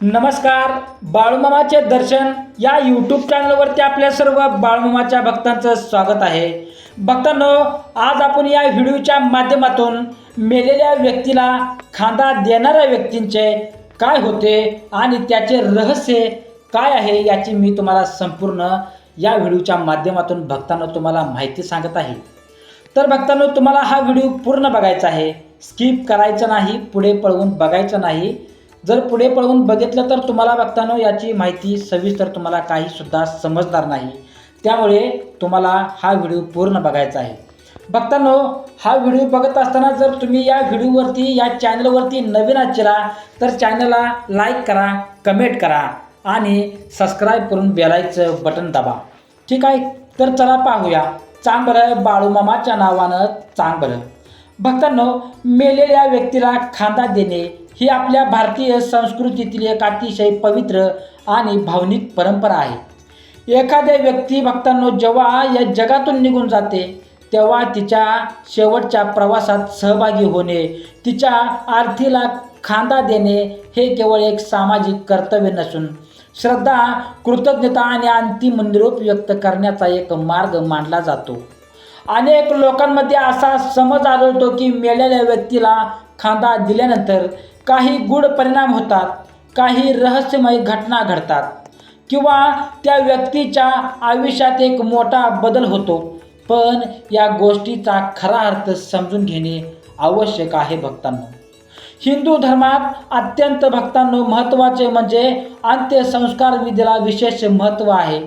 नमस्कार बाळूमामाचे दर्शन या यूट्यूब चॅनलवरती आपल्या सर्व बाळूमामाच्या भक्तांचं स्वागत आहे. भक्तांनो आज आपण या व्हिडिओच्या माध्यमातून मेलेल्या व्यक्तीला खांदा देणाऱ्या व्यक्तींचे काय होते आणि त्याचे रहस्य काय आहे याची मी तुम्हाला संपूर्ण या व्हिडिओच्या माध्यमातून भक्तांनो तुम्हाला माहिती सांगत आहे. तर भक्तांनो तुम्हाला हा व्हिडिओ पूर्ण बघायचा आहे. स्किप करायचं नाही पुढे पळवून बघायचं नाही. जर पुढे पळवून बघितलं तर तुम्हाला बघताना याची माहिती सविस्तर तुम्हाला काही सुद्धा समजणार नाही. त्यामुळे तुम्हाला हा व्हिडिओ पूर्ण बघायचा आहे. बघतानो हा व्हिडिओ बघत असताना जर तुम्ही या व्हिडिओवरती या चॅनलवरती नवीन असला तर चॅनलला लाईक करा कमेंट करा आणि सबस्क्राईब करून बेलायचं बटन दाबा. ठीक आहे? तर चला पाहूया. चांग बरं बाळूमामाच्या नावानं चांग बरं भक्तांनो मेलेल्या व्यक्तीला खांदा देणे ही आपल्या भारतीय संस्कृतीतील एक अतिशय पवित्र आणि भावनिक परंपरा आहे. एखाद्या व्यक्ती भक्तांनो जेव्हा या जगातून निघून जाते तेव्हा तिच्या शेवटच्या प्रवासात सहभागी होणे तिच्या आरतीला खांदा देणे हे केवळ एक सामाजिक कर्तव्य नसून श्रद्धा कृतज्ञता आणि अंतिम निरोप व्यक्त करण्याचा एक मार्ग मानला जातो. अनेक लोकांमध्ये असा समज आढळतो की मेलेल्या व्यक्तीला खांदा दिल्यानंतर काही गूढ परिणाम होतात काही रहस्यमय घटना घडतात. किंवा त्या व्यक्तीच्या आयुष्यात एक मोठा बदल होतो. पण या गोष्टीचा खरा अर्थ समजून घेणे आवश्यक आहे भक्तांनो. हिंदू धर्मात अत्यंत भक्तांनो महत्त्वाचे म्हणजे अंत्यसंस्कार विधीला विशेष महत्त्व आहे.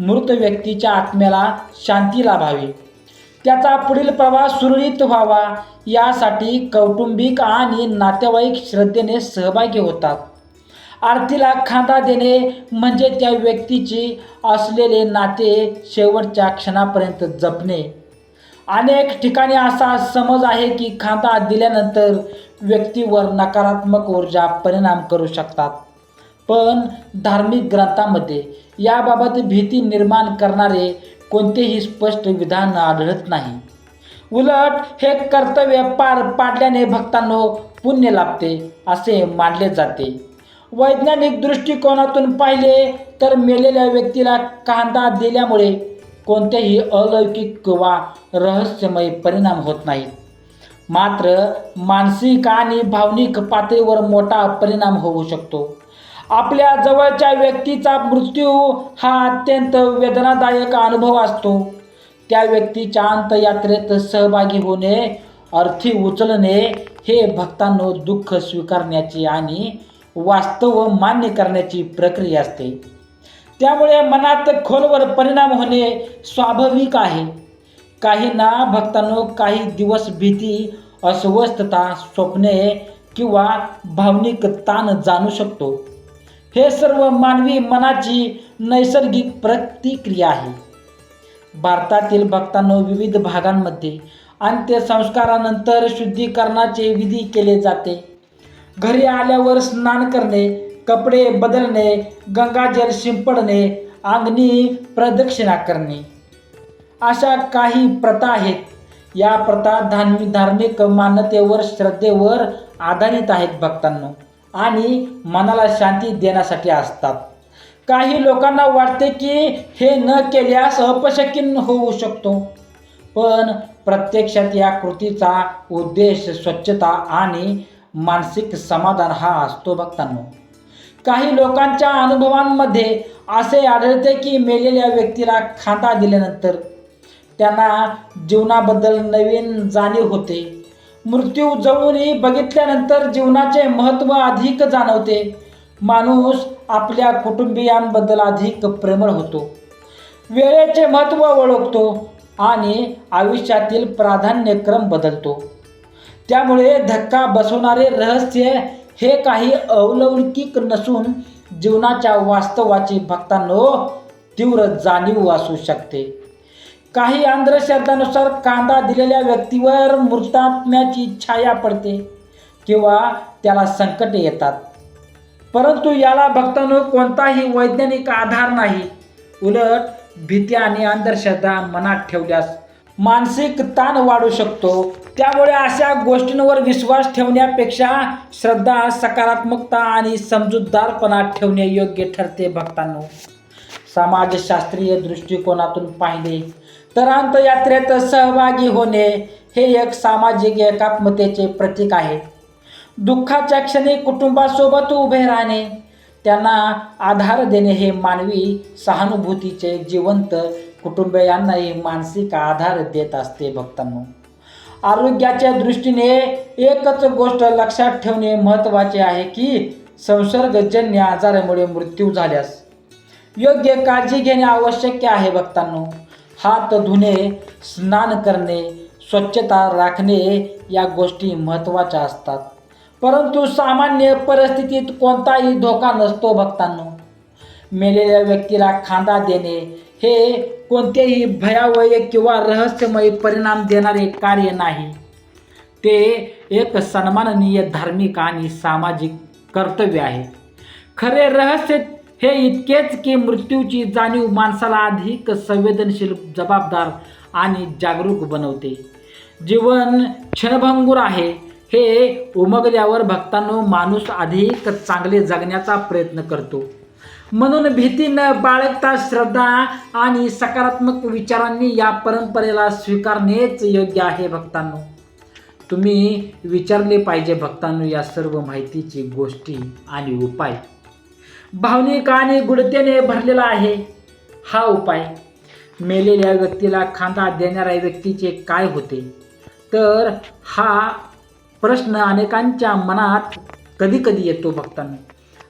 मृत व्यक्तीच्या आत्म्याला शांती लाभावी. त्याचा पुढील प्रवास सुरळीत व्हावा यासाठी कौटुंबिक आणि नातेवाईक श्रद्धेने सहभागी होतात. आरतीला खांदा देणे म्हणजे त्या व्यक्तीची असलेले नाते शेवटच्या क्षणापर्यंत जपणे. अनेक ठिकाणी असा समज आहे की खांदा दिल्यानंतर व्यक्तीवर नकारात्मक ऊर्जा परिणाम करू शकतात. पण धार्मिक ग्रंथामध्ये याबाबत भीती निर्माण करणारे कोणतेही स्पष्ट विधान आढळत नाही. उलट हे कर्तव्य पार पाडल्याने भक्तांनो पुण्य लाभते असे मानले जाते. वैज्ञानिक दृष्टिकोनातून पाहिले तर मेलेल्या व्यक्तीला कांदा दिल्यामुळे कोणतेही अलौकिक किंवा रहस्यमय परिणाम होत नाहीत. मात्र मानसिक आणि भावनिक पातळीवर मोठा परिणाम होऊ शकतो. आपल्या जवळच्या व्यक्तीचा मृत्यू हा अत्यंत वेदनादायक अनुभव असतो. त्या व्यक्तीच्या अंतयात्रेत सहभागी होणे अर्थी उचलणे हे भक्तांनो दुःख स्वीकारण्याची आणि वास्तव मान्य करण्याची प्रक्रिया असते. त्यामुळे मनात खोलवर परिणाम होणे स्वाभाविक आहे. काहींना भक्तांनो काही दिवस भीती अस्वस्थता स्वप्ने किंवा भावनिक ताण जाणू शकतो. हे सर्व मानवी मनाची नैसर्गिक प्रतिक्रिया आहे. भारतातील भक्तांनो विविध भागांमध्ये अंत्यसंस्कारानंतर शुद्धीकरणाचे विधी केले जाते. घरी आल्यावर स्नान करणे कपडे बदलणे गंगाजल शिंपडणे अंगणी प्रदक्षिणा करणे. अशा काही प्रथा आहेत. या प्रथा धार्मिक धार्मिक मान्यतेवर श्रद्धेवर आधारित आहेत भक्तांना आणि मनाला शांती देण्यासाठी असतात. काही लोकांना वाटते की हे न केल्यास अपशकीन होऊ शकतो. पण प्रत्यक्षात या कृतीचा उद्देश स्वच्छता आणि मानसिक समाधान हा असतो भक्तांनो. काही लोकांच्या अनुभवांमध्ये असे आढळते की मेलेल्या व्यक्तीला खांदा दिल्यानंतर त्यांना जीवनाबद्दल नवीन जाणीव होते. मृत्यू जवळही बघितल्यानंतर जीवनाचे महत्त्व अधिक जाणवते. माणूस आपल्या कुटुंबियांबद्दल अधिक प्रेमळ होतो. वेळेचे महत्त्व ओळखतो आणि आयुष्यातील प्राधान्यक्रम बदलतो. त्यामुळे धक्का बसवणारे रहस्य हे काही अवलौकिक नसून जीवनाच्या वास्तवाची भक्तांनो तीव्र जाणीव असू शकते. काही अंधश्रद्धानुसार कांदा दिलेल्या व्यक्तीवर मृतात्म्याची छाया पडते किंवा त्याला संकटे येतात. परंतु याला भक्तांनो कोणताही वैज्ञानिक आधार नाही. उलट भीती आणि अंधश्रद्धा मनात ठेवल्यास मानसिक ताण वाढू शकतो. त्यामुळे अशा गोष्टींवर विश्वास ठेवण्यापेक्षा श्रद्धा सकारात्मकता आणि समजूतदारपणा ठेवणे योग्य ठरते भक्तांनो. समाजशास्त्रीय दृष्टिकोनातून पाहिले तर अंतयात्रेत सहभागी होणे हे एक सामाजिक एकात्मतेचे प्रतीक आहे. दुःखाच्या क्षणी कुटुंबासोबत उभे राहणे त्यांना आधार देणे हे मानवी सहानुभूतीचे जिवंत कुटुंबियांनाही मानसिक आधार देत असते भक्तांनो. आरोग्याच्या दृष्टीने एकच गोष्ट लक्षात ठेवणे महत्त्वाचे आहे की संसर्गजन्य आजारामुळे मृत्यू झाल्यास योग्य काळजी घेणे आवश्यक आहे भक्तांनो. हात धुणे स्नान करणे स्वच्छता राखणे या गोष्टी महत्त्वाच्या असतात. परंतु सामान्य परिस्थितीत कोणताही धोका नसतो भक्तांनो. मेलेल्या व्यक्तीला खांदा देणे हे कोणतेही भयावय किंवा रहस्यमय परिणाम देणारे कार्य नाही. ते एक सन्माननीय धार्मिक आणि सामाजिक कर्तव्य आहे. खरे रहस्य हे इतकेच की मृत्यूची जाणीव माणसाला अधिक संवेदनशील जबाबदार आणि जागरूक बनवते. जीवन क्षणभंगूर आहे हे उमगल्यावर भक्तांनो माणूस अधिक चांगले जगण्याचा प्रयत्न करतो. म्हणून भीती न बाळगता श्रद्धा आणि सकारात्मक विचारांनी या परंपरेला स्वीकारणेच योग्य आहे भक्तांनो. तुम्ही विचारले पाहिजे भक्तांनो या सर्व माहितीची गोष्टी आणि उपाय. भावनिक आणि गुडतेने भरलेला आहे. हा उपाय. मेलेल्या व्यक्तीला खांदा देणाऱ्या व्यक्तीचे काय होते? तर हा प्रश्न अनेकांच्या मनात कधी कधी येतो भक्तांना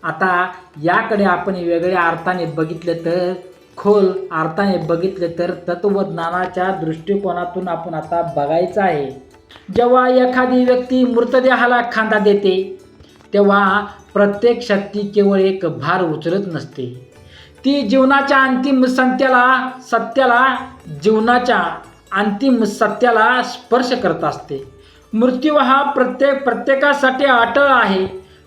आता याकडे आपण वेगळ्या अर्थाने बघितलं तर खोल अर्थाने बघितलं तर तत्वज्ञानाच्या दृष्टिकोनातून आपण आता बघायचं आहे. जेव्हा एखादी व्यक्ती मृतदेहाला खांदा देते तेव्हा प्रत्येक शक्ती केवळ एक भार उचलत नसते. ती जीवनाच्या अंतिम सत्याला सत्याला जीवनाच्या अंतिम सत्याला स्पर्श करत असते. मृत्यू हा प्रत्येक प्रत्येकासाठी अटळ आहे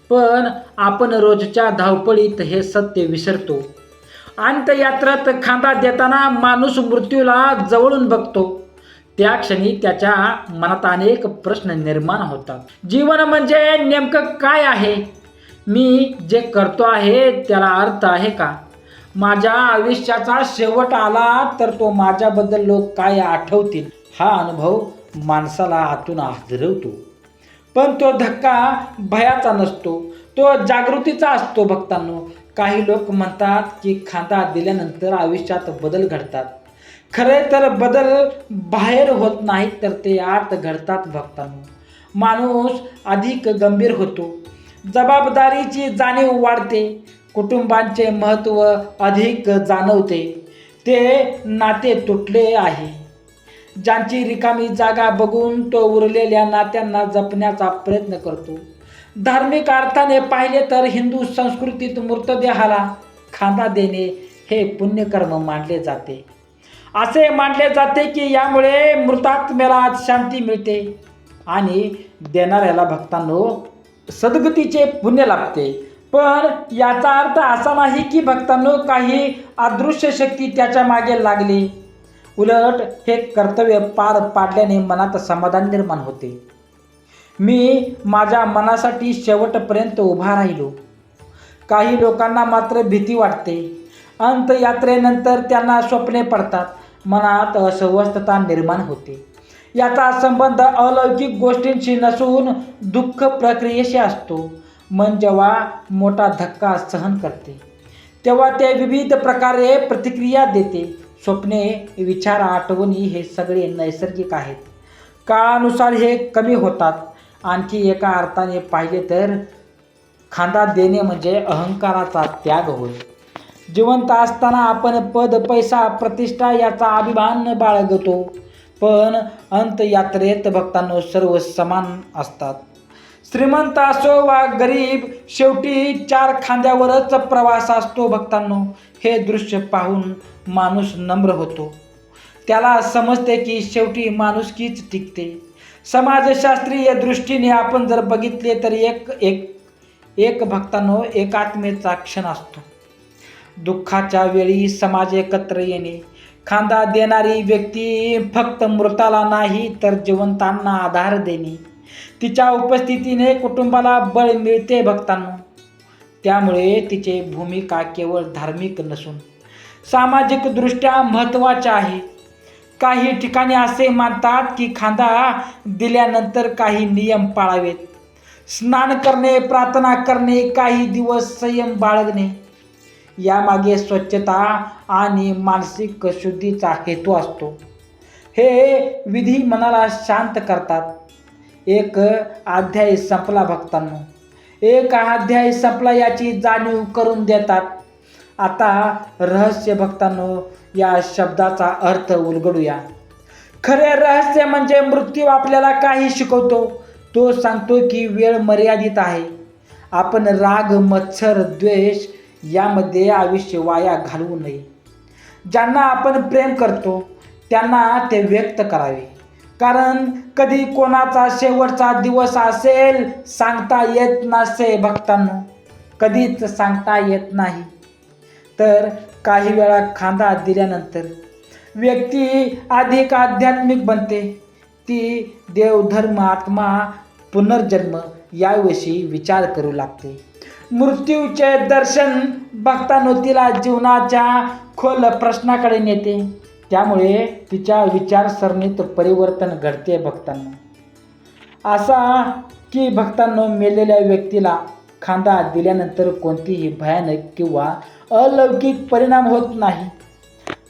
पण आपण रोजच्या धावपळीत हे सत्य विसरतो. अंतयात्रात खांदा देताना माणूस मृत्यूला जवळून बघतो. त्या क्षणी त्याच्या मनात अनेक प्रश्न निर्माण होतात. जीवन म्हणजे नेमकं काय आहे? मी जे करतो आहे त्याला अर्थ आहे का? माझ्या आयुष्याचा शेवट आला तर तो माझ्याबद्दल लोक काय आठवतील? हा अनुभव माणसाला आतून आदरवतो. पण तो धक्का भयाचा नसतो. तो जागृतीचा असतो भक्तांनो. काही लोक म्हणतात की खांदा दिल्यानंतर आयुष्यात बदल घडतात. खरे तर बदल बाहेर होत नाहीत तर ते आत घडतात भक्तांनो. माणूस अधिक गंभीर होतो. जबाबदारीची जाणीव वाढते. कुटुंबांचे महत्त्व अधिक जाणवते. ते नाते तुटले आहे. ज्यांची रिकामी जागा बघून तो उरलेल्या नात्यांना जपण्याचा प्रयत्न करतो. धार्मिक अर्थाने पाहिले तर हिंदू संस्कृतीत मृतदेहाला खांदा देणे हे पुण्यकर्म मानले जाते. असे मानले जाते की यामुळे मृतात्म्याला शांती मिळते आणि देणाऱ्याला भक्तांनो सद्गतीचे पुण्य लाभते. पण याचा अर्थ असा नाही की भक्तांनो काही अदृश्य शक्ती त्याच्यामागे लागली. उलट हे कर्तव्य पार पाडल्याने मनात समाधान निर्माण होते. मी माझ्या मनासाठी शेवटपर्यंत उभा राहिलो. काही लोकांना मात्र भीती वाटते. अंतयात्रेनंतर त्यांना स्वप्ने पडतात. मनात अस्वस्थता निर्माण होते. याचा संबंध अलौकिक गोष्टींशी नसून दुःख प्रक्रियेशी असतो. मन जेव्हा मोठा धक्का सहन करते तेव्हा ते विविध प्रकारे प्रतिक्रिया देते. स्वप्ने विचार आठवणी हे सगळे नैसर्गिक आहेत. काळानुसार हे कमी होतात. आणखी एका अर्थाने पाहिजे तर खांदा देणे म्हणजे अहंकाराचा त्याग होय. जिवंत असताना आपण पद पैसा प्रतिष्ठा याचा अभिमान बाळगतो. पण अंतयात्रेत भक्तांनो सर्व समान असतात. श्रीमंत असो वा गरीब शेवटी चार खांद्यावरच प्रवास असतो भक्तांनो. हे दृश्य पाहून माणूस नम्र होतो. त्याला समजते की शेवटी माणुसकीच टिकते. समाजशास्त्रीय दृष्टीने आपण जर बघितले तर एक एक एक भक्तांनो एकात्मेचा क्षण असतो. दुःखाच्या वेळी समाज एकत्र येणे. खांदा देणारी व्यक्ती फक्त मृताला नाही तर जिवंतांना आधार देणे. तिच्या उपस्थितीने कुटुंबाला बळ मिळते भक्तांना. त्यामुळे तिचे भूमिका केवळ धार्मिक नसून सामाजिकदृष्ट्या महत्त्वाच्या आहे काही ठिकाणी असे मानतात की खांदा दिल्यानंतर काही नियम पाळावेत. स्नान करणे प्रार्थना करणे काही दिवस संयम बाळगणे. यामागे स्वच्छता आणि मानसिक शुद्धीचा हेतू असतो. हे विधी मनाला शांत करतात. एक अध्याय संपला भक्तांना. एक अध्याय संपला याची जाणीव करून देतात. आता रहस्य भक्तांनो या शब्दाचा अर्थ उलगडूया. खरे रहस्य म्हणजे मृत्यू आपल्याला काही शिकवतो. तो सांगतो की वेळ मर्यादित आहे. आपण राग मत्सर द्वेष यामध्ये आयुष्य वाया घालवू नये. ज्यांना आपण प्रेम करतो त्यांना ते व्यक्त करावे. कारण कधी कोणाचा शेवटचा दिवस असेल सांगता येत नसे भक्तांना. कधीच सांगता येत नाही. तर काही वेळा खांदा दिल्यानंतर व्यक्ती अधिक आध्यात्मिक बनते. ती देवधर्म आत्मा पुनर्जन्म याविषयी विचार करू लागते. मृत्यूचे दर्शन बघतानो तिला जीवनाच्या खोल प्रश्नाकडे नेते. त्यामुळे तिच्या विचारसरणीत परिवर्तन घडते भक्तांना असा की भक्तांनो मेलेल्या व्यक्तीला खांदा दिल्यानंतर कोणतीही भयानक किंवा अलौकिक परिणाम होत नाही.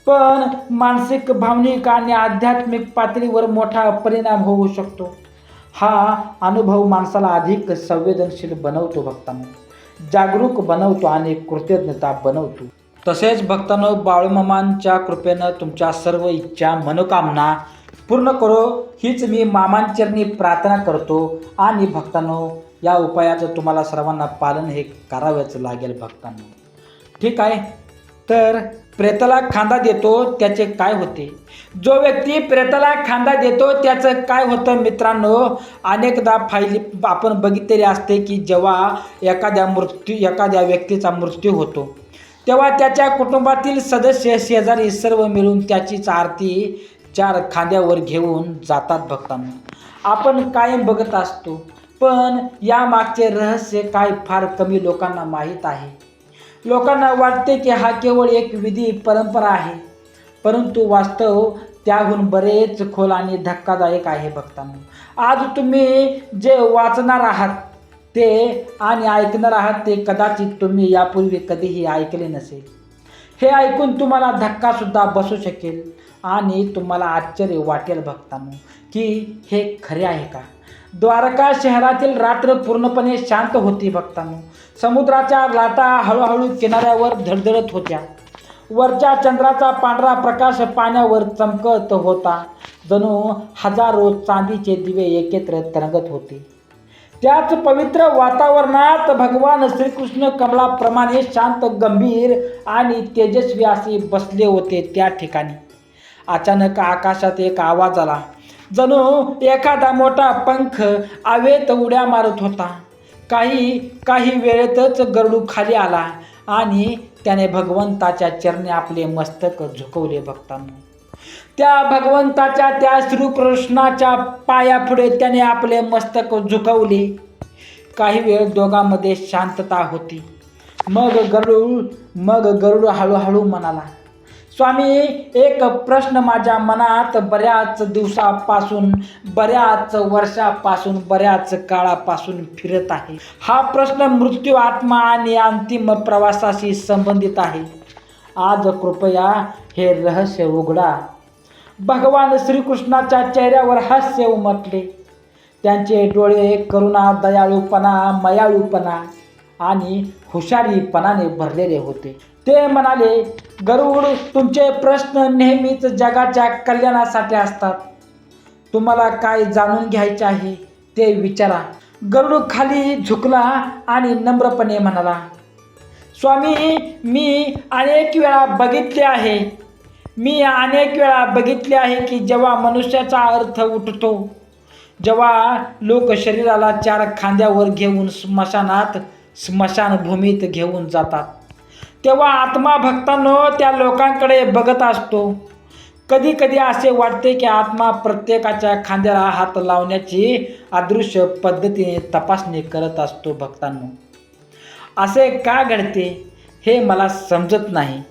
पण मानसिक भावनिक आणि आध्यात्मिक पातळीवर मोठा परिणाम होऊ शकतो. हा अनुभव माणसाला अधिक संवेदनशील बनवतो भक्तांना जागरूक बनवतो आणि कृतज्ञता बनवतो. तसेच भक्तांनो बाळूमामांच्या कृपेनं तुमच्या सर्व इच्छा मनोकामना पूर्ण करो. हीच मी मामांचरणी प्रार्थना करतो. आणि भक्तांनो या उपायाचं तुम्हाला सर्वांना पालन हे करावंच लागेल भक्तांनो. ठीक आहे? तर प्रेताला खांदा देतो त्याचे काय होते? जो व्यक्ती प्रेताला खांदा देतो त्याचं काय होतं मित्रांनो? अनेकदा फायली आपण बघितलेले असते की जेव्हा एखाद्या मृत्यू एखाद्या व्यक्तीचा मृत्यू होतो तेव्हा त्याच्या कुटुंबातील सदस्य शेजारी सर्व मिळून त्याचीच आरती चार खांद्यावर घेऊन जातात भक्तांना आपण कायम बघत असतो पण यामागचे रहस्य काय फार कमी लोकांना माहीत आहे. लोकांना वाटते की हा केवळ एक विधी परंपरा आहे. परंतु वास्तव त्याहून बरेच खोल आणि धक्कादायक आहे भक्तांनो. आज तुम्ही जे वाचणार आहात ते आणि ऐकणार आहात ते कदाचित तुम्ही यापूर्वी कधीही ऐकले नसेल. हे ऐकून तुम्हाला धक्कासुद्धा बसू शकेल आणि तुम्हाला आश्चर्य वाटेल भक्तांनो की हे खरे आहे का? द्वारका शहरातील रात्र पूर्णपणे शांत होती भक्तांनो. समुद्राच्या लाटा हळूहळू किनाऱ्यावर धडधडत होत्या. वरच्या चंद्राचा पांढरा प्रकाश पाण्यावर चमकत होता. जणू हजारो चांदीचे दिवे एकत्र तरंगत होते. त्याच पवित्र वातावरणात भगवान श्रीकृष्ण कमलाप्रमाणे शांत गंभीर आणि तेजस्वी असे बसले होते त्या ठिकाणी. अचानक आकाशात एक आवाज आला. जणू एखादा मोठा पंख आवेत उड्या मारत होता. काही काही वेळेतच गरडू खाली आला आणि त्याने भगवंताच्या चरणी आपले मस्तक झुकवले भक्तांना. त्या भगवंताच्या त्या श्रीकृष्णाच्या पायापुढे त्याने आपले मस्तक झुकवले. काही वेळ दोघांमध्ये शांतता होती. मग गरुड मग गरुड हळूहळू म्हणाला स्वामी एक प्रश्न माझ्या मनात बऱ्याच दिवसापासून बऱ्याच वर्षापासून बऱ्याच काळापासून फिरत आहे. हा प्रश्न मृत्यू आत्मा आणि अंतिम प्रवासाशी संबंधित आहे. आज कृपया हे रहस्य उघडा. भगवान श्रीकृष्णाच्या चेहऱ्यावर हास्य उमटले. त्यांचे डोळे करुणा दयाळूपणा मयाळूपणा आणि हुशारीपणाने भरलेले होते. ते म्हणाले गरुड तुमचे प्रश्न नेहमीच जगाच्या कल्याणासाठी असतात. तुम्हाला काय जाणून घ्यायचे आहे ते विचारा. गरुड खाली झुकला आणि नम्रपणे म्हणाला स्वामी मी अनेक वेळा बघितले आहे. मी अनेक वेळा बघितले आहे की जेव्हा मनुष्याचा अर्थ उठतो जेव्हा लोक शरीराला चार खांद्यावर घेऊन स्मशानात स्मशानभूमीत घेऊन जातात. तेव्हा आत्मा भक्तांनो त्या लोकांकडे बघत असतो. कधी कधी असे वाटते की आत्मा प्रत्येकाच्या खांद्याला हात लावण्याची अदृश्य पद्धतीने तपासणी करत असतो भक्तांनो. असे का घडते हे मला समजत नाही.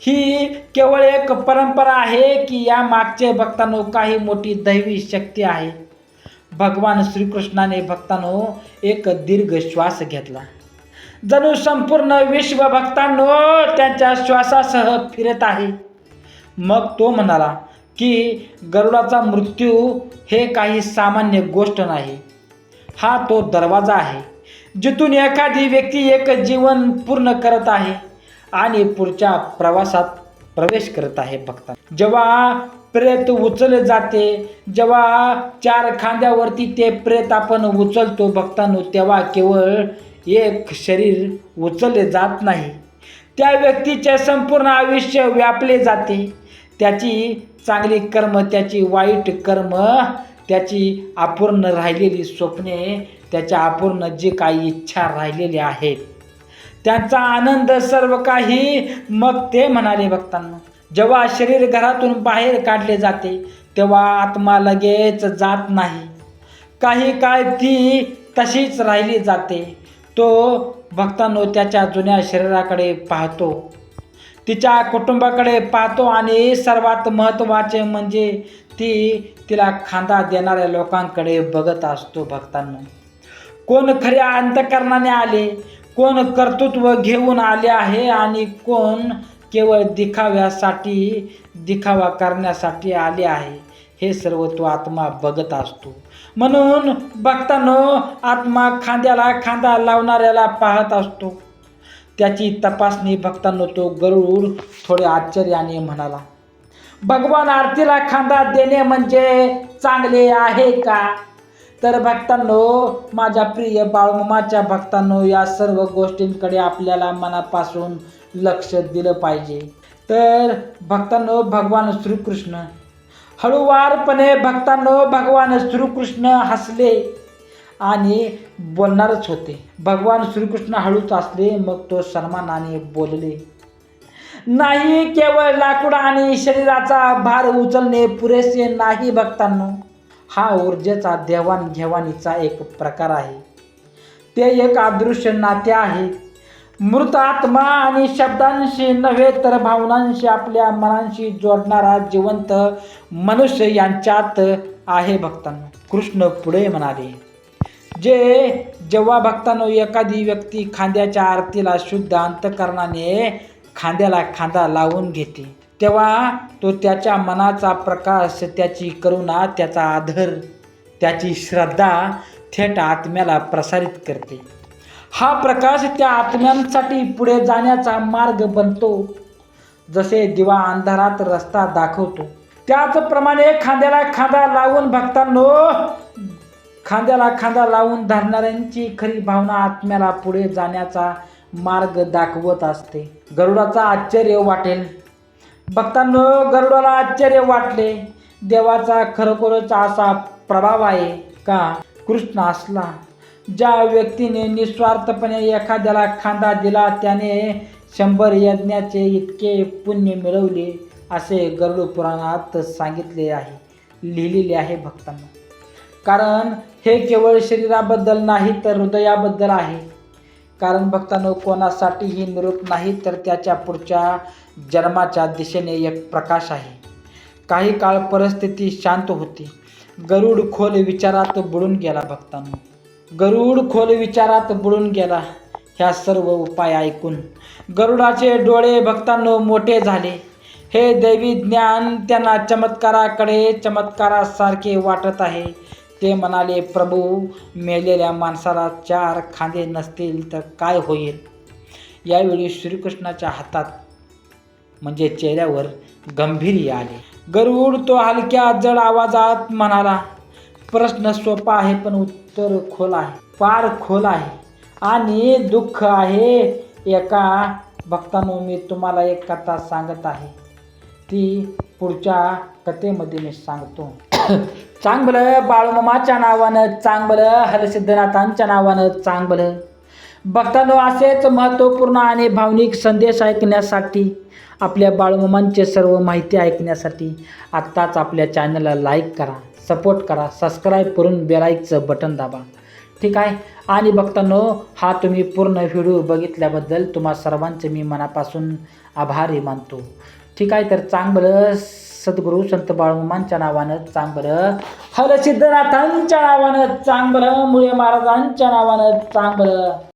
ही केवळ एक परंपरा आहे की या मागचे भक्तांनो काही मोठी दैवी शक्ती आहे. भगवान श्रीकृष्णाने भक्तांनो एक दीर्घ श्वास घेतला. जणू संपूर्ण विश्व भक्तांनो त्यांच्या श्वासासह फिरत आहे. मग तो म्हणाला की गरुडाचा मृत्यू हे काही सामान्य गोष्ट नाही. हा तो दरवाजा आहे जिथून एखादी व्यक्ती एक जीवन पूर्ण करत आहे आणि पुढच्या प्रवासात प्रवेश करत आहे भक्ता जेव्हा प्रेत उचलले जाते जेव्हा चार खांद्यावरती ते प्रेत आपण उचलतो भक्तांनो तेव्हा केवळ एक शरीर उचलले जात नाही. त्या व्यक्तीचे संपूर्ण आयुष्य व्यापले जाते. त्याची चांगली कर्म त्याची वाईट कर्म त्याची अपूर्ण राहिलेली स्वप्ने त्याच्या अपूर्ण जे काही इच्छा राहिलेल्या आहेत. त्यांचा आनंद सर्व काही मग ते म्हणाले भक्तांना जेव्हा शरीर घरातून बाहेर काढले जाते तेव्हा आत्मा लगेच जात नाही. काही काळ ती तशीच राहिली जाते. तो भक्तांनो त्याच्या जुन्या शरीराकडे पाहतो. तिच्या कुटुंबाकडे पाहतो आणि सर्वात महत्त्वाचे म्हणजे ती तिला खांदा देणाऱ्या लोकांकडे बघत असतो भक्तांना. कोण खऱ्या अंतकरणाने आले कोण कर्तृत्व घेऊन आले आहे आणि कोण केवळ दिखाव्यासाठी दिखावा करण्यासाठी आले आहे हे सर्व तो आत्मा बघत असतो. म्हणून बघतानो आत्मा खांद्याला खांदा लावणाऱ्याला पाहत असतो. त्याची तपासणी भक्तांनो तो गरुड थोडे आश्चर्याने म्हणाला भगवान आरतीला खांदा देणे म्हणजे चांगले आहे का? तर भक्तांनो माझ्या प्रिय बाळमामाच्या भक्तांनो या सर्व गोष्टींकडे आपल्याला मनापासून लक्ष दिलं पाहिजे. तर भक्तांनो भगवान श्रीकृष्ण हळूवारपणे भक्तांनो भगवान श्रीकृष्ण हसले आणि बोलणारच होते. भगवान श्रीकृष्ण हळूच असले मग तो सन्मानाने बोलले नाही केवळ लाकूड आणि शरीराचा भार उचलणे पुरेसे नाही भक्तांनो. हा ऊर्जेचा देवाणघेवाणीचा एक प्रकार आहे. ते एक अदृश्य नाते आहे. मृत आत्मा आणि शब्दांशी नव्हे तर भावनांशी आपल्या मनांशी जोडणारा जिवंत मनुष्य यांच्यात आहे भक्तांनो. कृष्ण पुढे म्हणाले जे जेव्हा भक्तांनो एखादी व्यक्ती खांद्याच्या आरतीला शुद्ध अंतकरणाने खांद्याला खांदा लावून घेते तेव्हा तो त्याच्या मनाचा प्रकाश त्याची करुणा त्याचा आदर त्याची श्रद्धा थेट आत्म्याला प्रसारित करते. हा प्रकाश त्या आत्म्यांसाठी पुढे जाण्याचा मार्ग बनतो. जसे दिवा अंधारात रस्ता दाखवतो त्याचप्रमाणे खांद्याला खांदा लावून भक्तांनो खांद्याला खांदा लावून धरणाऱ्यांची खरी भावना आत्म्याला पुढे जाण्याचा मार्ग दाखवत असते. गरुडाचा आश्चर्य वाटेल. भक्तांनो गरुडाला आश्चर्य वाटले. देवाचा खरोखरच असा प्रभाव आहे का? कृष्ण असला ज्या व्यक्तीने निस्वार्थपणे एखाद्याला खांदा दिला त्याने शंभर यज्ञाचे इतके पुण्य मिळवले असे गरुड पुराणात सांगितले आहे लिहिलेले आहे भक्तांना. कारण हे केवळ शरीराबद्दल नाही तर हृदयाबद्दल आहे. कारण भक्तांनो कोणासाठीही निरोप नाही तर त्याच्या पुढच्या जन्माच्या दिशेने एक प्रकाश आहे. काही काळ परिस्थिती शांत होती. गरुड खोल विचारात बुडून गेला भक्तांनो. गरुड खोल विचारात बुडून गेला. ह्या सर्व उपाय ऐकून. गरुडाचे डोळे भक्तांनो मोठे झाले. हे दैवी ज्ञान त्यांना चमत्काराकडे चमत्कारासारखे वाटत आहे. ते म्हणाले प्रभू मेलेल्या माणसाला चार खांदे नसतील तर काय होईल? यावेळी श्रीकृष्णाच्या हातात म्हणजे चेहऱ्यावर गंभीर्य आले. गरुड तो हलक्या जड आवाजात म्हणाला प्रश्न सोपा आहे पण उत्तर खोल आहे. फार खोल आहे. आणि दुःख आहे एका भक्तानो मी तुम्हाला एक कथा सांगत आहे. ती पुढच्या कथेमध्ये मी सांगतो. चांगलं बाळूमामाच्या नावानं चांगलं हरसिद्धनाथांच्या नावानं चांगलं. भक्तांनो असेच महत्त्वपूर्ण आणि भावनिक संदेश ऐकण्यासाठी आपल्या बाळूमामांचे सर्व माहिती ऐकण्यासाठी आत्ताच आपल्या चॅनलला लाईक करा. सपोर्ट करा. सबस्क्राईब करून बेलाईकचं बटन दाबा. ठीक आहे? आणि बघतानो हा तुम्ही पूर्ण व्हिडिओ बघितल्याबद्दल तुम्हा सर्वांचे मी मनापासून आभारी मानतो. ठीक आहे? तर चांगलं सद्गुरू संत बाळूमामांच्या नावानं चांगलं हरसिद्धनाथांच्या नावानं चांगलं मुळे महाराजांच्या नावानं चांगलं.